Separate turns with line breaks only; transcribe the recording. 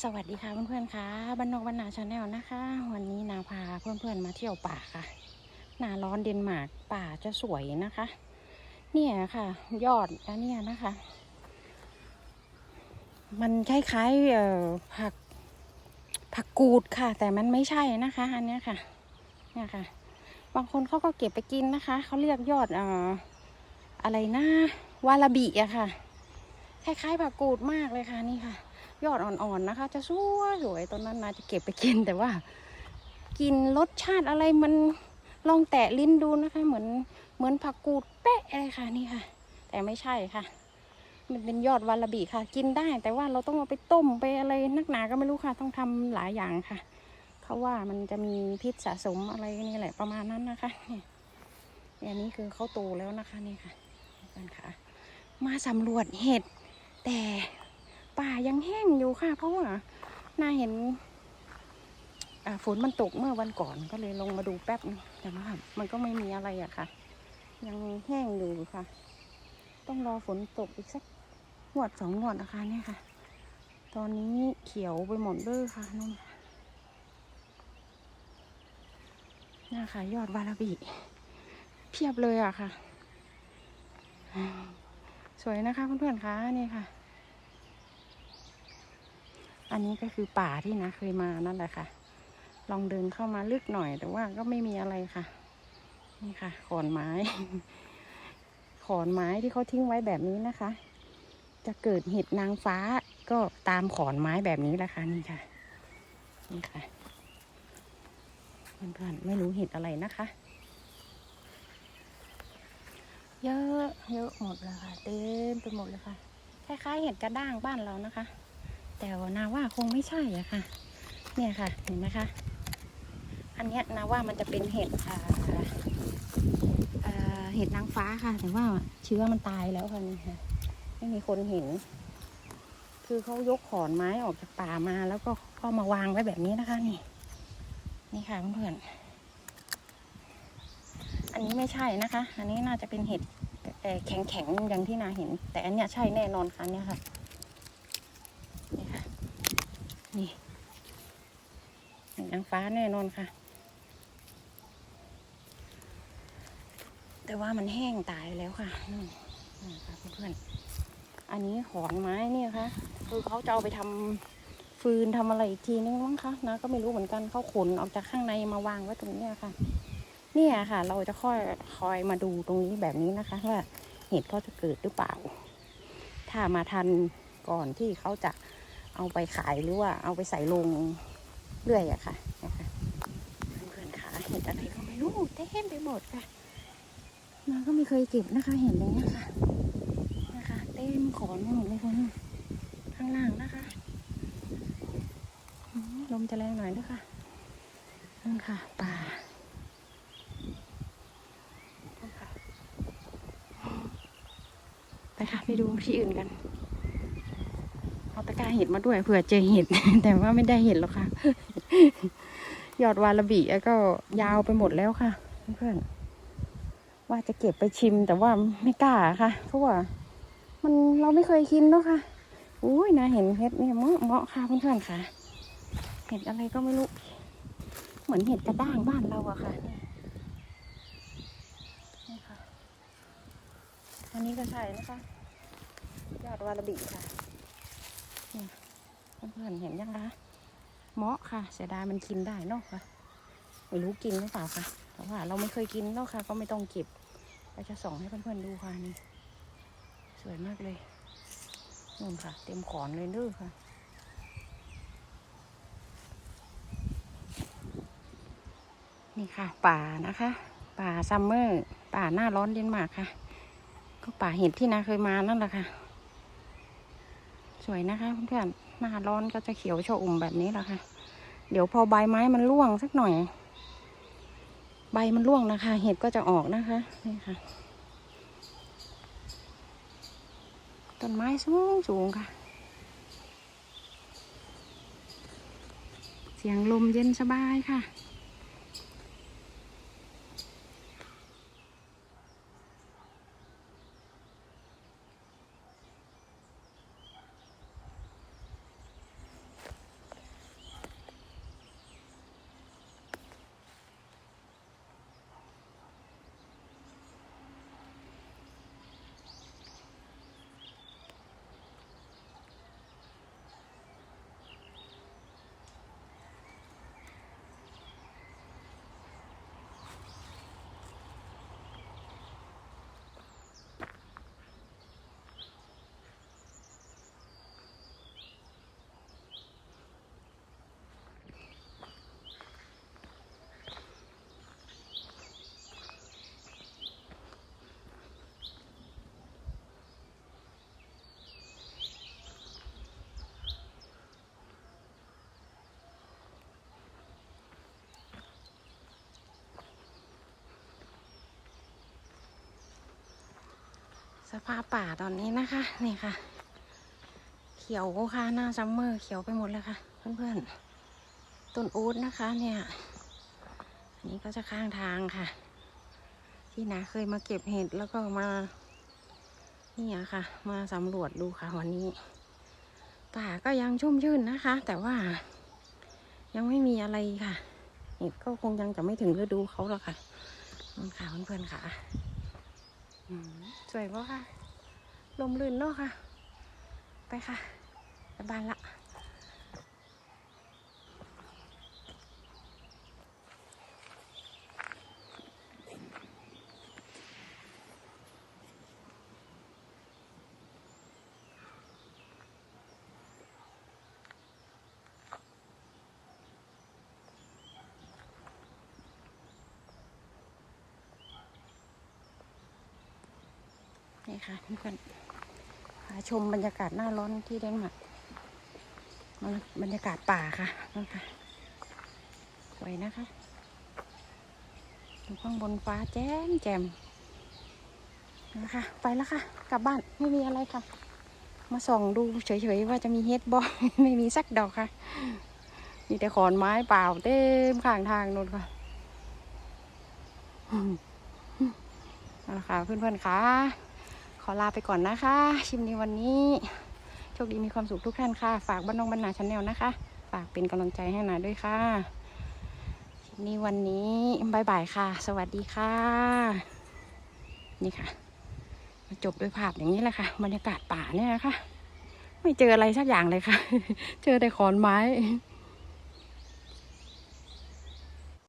สวัสดีค่ะเพื่อนๆค่ะบ้านนอกบ้านนาชาแนลนะคะ วันนี้นาพาเพื่อนๆมาเที่ยวป่าค่ะ หนาร้อนเดนมาร์กป่าจะสวยนะคะ เนี่ยค่ะ ยอดอันนี้นะคะ มันคล้ายๆผักผักกูดค่ะ แต่มันไม่ใช่นะคะ อันนี้ค่ะเนี่ยค่ะ บางคนเขาก็เก็บไปกินนะคะเขาเรียกยอดเอ่ออะไรนะวาลาบิอะค่ะ คล้ายๆผักกูดมากเลยค่ะนี่ค่ะ ยอดอ่อนๆนะคะ จะสวยสวยตอนนั้นนาจะเก็บไปกินแต่ว่า กินรสชาติอะไรมันลองแตะลิ้นดูนะคะ เหมือนเหมือนผักกูดเป๊ะเลยค่ะนี่ค่ะ แต่ไม่ใช่ค่ะ มันเป็นยอดวาลบิค่ะ กินได้ แต่ว่าเราต้องเอาไปต้มไปอะไรนักหนาก็ไม่รู้ค่ะ ต้องทำหลายอย่างค่ะเขาว่ามันจะมีพิษสะสมอะไรนี่แหละประมาณนั้นนะคะเนี่ยอันนี้คือเขาโตแล้วนะคะนี่ค่ะกันค่ะ มาสำรวจเห็ดแต่ ป่ายังแห้งอยู่ค่ะ เพราะว่านาเห็นฝนมันตกเมื่อวันก่อนก็เลยลงมาดูแป๊บแต่ว่ามันก็ไม่มีอะไรอะค่ะ ยังแห้งอยู่ค่ะ ต้องรอฝนตกอีกสักงวดสองงวดนะคะเนี่ยค่ะ ตอนนี้เขียวไปหมดเลยค่ะนู่นน่ค่ะ ยอดวาลาบิเพียบเลยอะค่ะ สวยนะคะเพื่อนๆคะนี่ค่ะ อันนี้ก็คือป่าที่นะเคยมานั่นแหละค่ะ ลองเดินเข้ามาลึกหน่อย แต่ว่าก็ไม่มีอะไรค่ะ นี่ค่ะ ขอนไม้ ขอนไม้ที่เขาทิ้งไว้แบบนี้นะคะ จะเกิดเห็ดนางฟ้าก็ตามขอนไม้แบบนี้แหละค่ะนี่ค่ะ นี่ค่ะเพื่อนๆไม่รู้เห็ดอะไรนะคะ เยอะเยอะหมดเลยค่ะ เต็มไปหมดเลยค่ะคล้ายๆเห็ดกระด้างบ้านเรานะคะ แต่ว่านาว่าคงไม่ใช่อะค่ะ เนี่ยค่ะเห็นไหมคะอันนี้นาว่ามันจะเป็นเห็ดเห็ดนางฟ้าค่ะ แต่ว่าเชื้อมันตายแล้วค่ะนี่ค่ะ ไม่มีคนเห็น คือเขายกขอนไม้ออกจากป่ามาแล้วก็เข้ามาวางไว้แบบนี้นะคะ นี่ นี่ค่ะเพื่อนอันนี้ไม่ใช่นะคะ อันนี้น่าจะเป็นเห็ดแข็งๆอย่างที่นาเห็น แต่อันเนี้ยใช่แน่นอนค่ะเนี่ยค่ะ นี่นางฟ้าแน่นอนค่ะ แต่ว่ามันแห้งตายแล้วค่ะนี่ค่ะเพื่อนๆอันนี้ขอนไม้เนี่ยค่ะ คือเขาจะเอาไปทำฟืนทำอะไรอีกทีนึงมั้งคะนะก็ไม่รู้เหมือนกันเขาขนออกจากข้างในมาวางไว้ตรงเนี้ค่ะ เนี่ยค่ะ เราจะค่อยคอยมาดูตรงนี้แบบนี้นะคะ ว่าเห็ดเขาจะเกิดหรือเปล่า ถ้ามาทันก่อนที่เขาจะ เอาไปขายหรือว่าเอาไปใส่ลงเรื่อยอะค่ะนะคะเพื่อนๆขาเห็ดอะไรก็ไม่รู้เต็มไปหมดค่ะมาก็ไม่เคยเก็บนะคะเห็นอย่างนี้ค่ะนะคะเต็มขอนไปหมดเลยคนข้างล่างนะคะลมจะแรงหน่อยด้วยค่ะนั่นค่ะป่าไปค่ะไปดูที่อื่นกันะกร้าเห็ดมาด้วยเผื่อเจอเห็ด แต่ว่าไม่ได้เห็ดหรอกค่ะ ยอดวาลบิแล้วก็ยาวไปหมดแล้วค่ะ เพื่อนว่าจะเก็บไปชิมแต่ว่าไม่กล้าค่ะ เพราะว่า มันเราไม่เคยกินเนาะค่ะอุ้ยนะเห็นเห็ดเนี่ยเหมาะเมาะค่ะเพื่อนๆค่ะ เห็ดอะไรก็ไม่รู้ เหมือนเห็ดกระด้างบ้านเราอะค่ะนี่ค่ะ อันนี้ก็ใช่นะคะ ยอดวาลบิค่ะ เพื่อนๆเห็นยังคะเมาะค่ะเสียดายมันกินได้นาะค่ะไม่รู้กินหรือเปล่าค่ะแต่ว่าเราไม่เคยกินนาะค่ะ ก็ไม่ต้องเก็บเราจะส่องให้เพื่อนๆดูค่ะนี่สวยมากเลยนู่นค่ะ เต็มขอนเลยเด้อค่ะนี่ค่ะ ป่านะคะ ป่าซัมเมอร์ ป่าหน้าร้อนเดนมาร์กค่ะ ก็ป่าเห็ดที่นาเคยมานั่นแหละค่ะ สวยนะคะเพื่อนๆหน้าร้อนก็จะเขียวชอุ่มแบบนี้แหละค่ะ เดี๋ยวพอใบไม้มันร่วงสักหน่อย ใบมันร่วงนะคะ เห็ดก็จะออกนะคะนี่ค่ะต้นไม้สูงสูงค่ะ เสียงลมเย็นสบายค่ะ สภาพป่าตอนนี้นะคะ นี่ค่ะ เขียวค่ะหน้าซัมเมอร์เขียวไปหมดเลยค่ะ เพื่อนๆต้นอูดนะคะ เนี่ยอันนี้ก็จะข้างทางค่ะ ที่นาเคยมาเก็บเห็ดแล้วก็มาเนี่ยค่ะ มาสำรวจดูค่ะ วันนี้ ป่าก็ยังชุ่มชื่นนะคะ แต่ว่ายังไม่มีอะไรค่ะ เห็ดก็คงยังจะไม่ถึงฤดูเขาหรอกค่ะนั่นค่ะเพื่อนๆค่ะ สวยปะค่ะ ลมลื่นเนาะค่ะ ไปค่ะบบ้านละ นี่ค่ะเพื่อนๆพาชมบรรยากาศหน้าร้อนที่เดนมาร์กมันบรรยากาศป่าค่ะนั่นค่ะสวยนะคะอยู่ข้างบนฟ้าแจ่มแจ่มนะคะไปแล้วค่ะ กลับบ้านไม่มีอะไรค่ะ มาส่องดูเฉยๆว่าจะมีเฮดบอไม่มีสักดอกค่ะ มีแต่ขอนไม้เปล่าเต็มข้างทางนู่นค่ะเอาละค่ะเพื่อนๆค่ะ ขอลาไปก่อนนะคะ ชิมในวันนี้ โชคดีมีความสุขทุกท่านค่ะ ฝากบ้านนองบรรณาชาแนลนะคะ ฝากเป็นกำลังใจให้หนาด้วยค่ะชิมในวันนี้บายบายค่ะ สวัสดีค่ะ นี่ค่ะมาจบด้วยภาพอย่างนี้แหละค่ะ บรรยากาศป่าเนี่ยนะคะไม่เจออะไรสักอย่างเลยค่ะ เจอแต่ขอนไม้